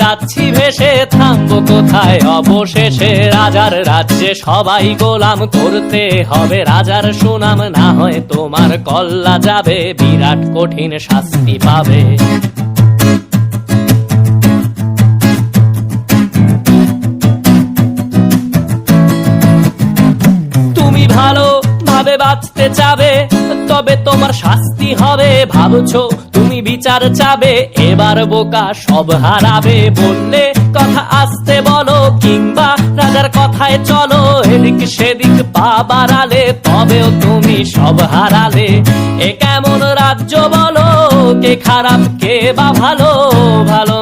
যাচ্ছি, ভেসে থামবো কোথায়? অবশেষে রাজার রাজ্যে সবাই গোলাম করতে হবে। রাজার সুনাম না হয় তোমার, কল্লা যাবে, বিরাট কঠিন শাস্তি পাবে। তুমি ভালো ভাবে বাঁচতে চাবে, তবে তোমার শাস্তি হবে, ভাবছ বিচার চাবে, এবার বোকা সব হারাবে। বললে কথা আসতে বলো, কিংবা রাজার কথায় চলো, এদিক সেদিক পা বাড়ালে, তবেও তুমি সব হারালে। এ কেমন রাজ্য বলো, কে খারাপ, কে বা ভালো? ভালো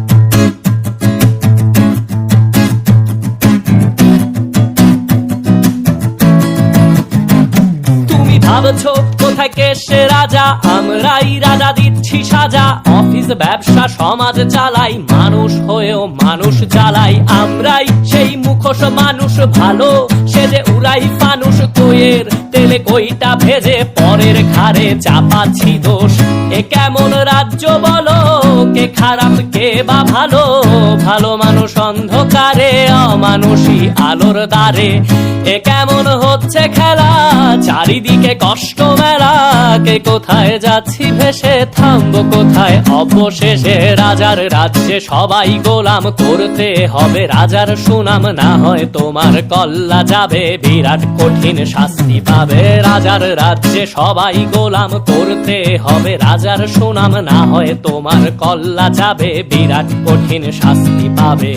ভাবছ কোথায় কে সে রাজা? আমরাই রাজা দিচ্ছি সাজা। অফিস, ব্যবসা, সমাজ চালাই, মানুষ হয়েও মানুষ জ্বালাই আমরাই সেই মুখোশ মানুষ, ভালো সে যে উড়াই মানুষ কইয়ের তেলে কইটা ভেজে পরের ঘাড়ে চাপাচ্ছি দোষ। এ কেমন রাজ্য বলো? কে খারাপ বা ভালো ভালো মানুষ অন্ধকারে, অমানুষী আলোর দ্বারে। এ কেমন হচ্ছে খেলা? চারিদিকে কষ্ট মেলা। কে কোথায় যাচ্ছি ভেসে থামবো কোথায়? অবশেষে রাজার রাজ্যে সবাই গোলাম করতে হবে। রাজার সুনাম না হয় তোমার, কল্লা যাবে। বিরাট কঠিন শাস্তি পাবে। রাজার রাজ্যে সবাই গোলাম করতে হবে। রাজার সুনাম না হয় তোমার, কল্লা যাবে। বিরাট কঠিন শাস্তি পাবে।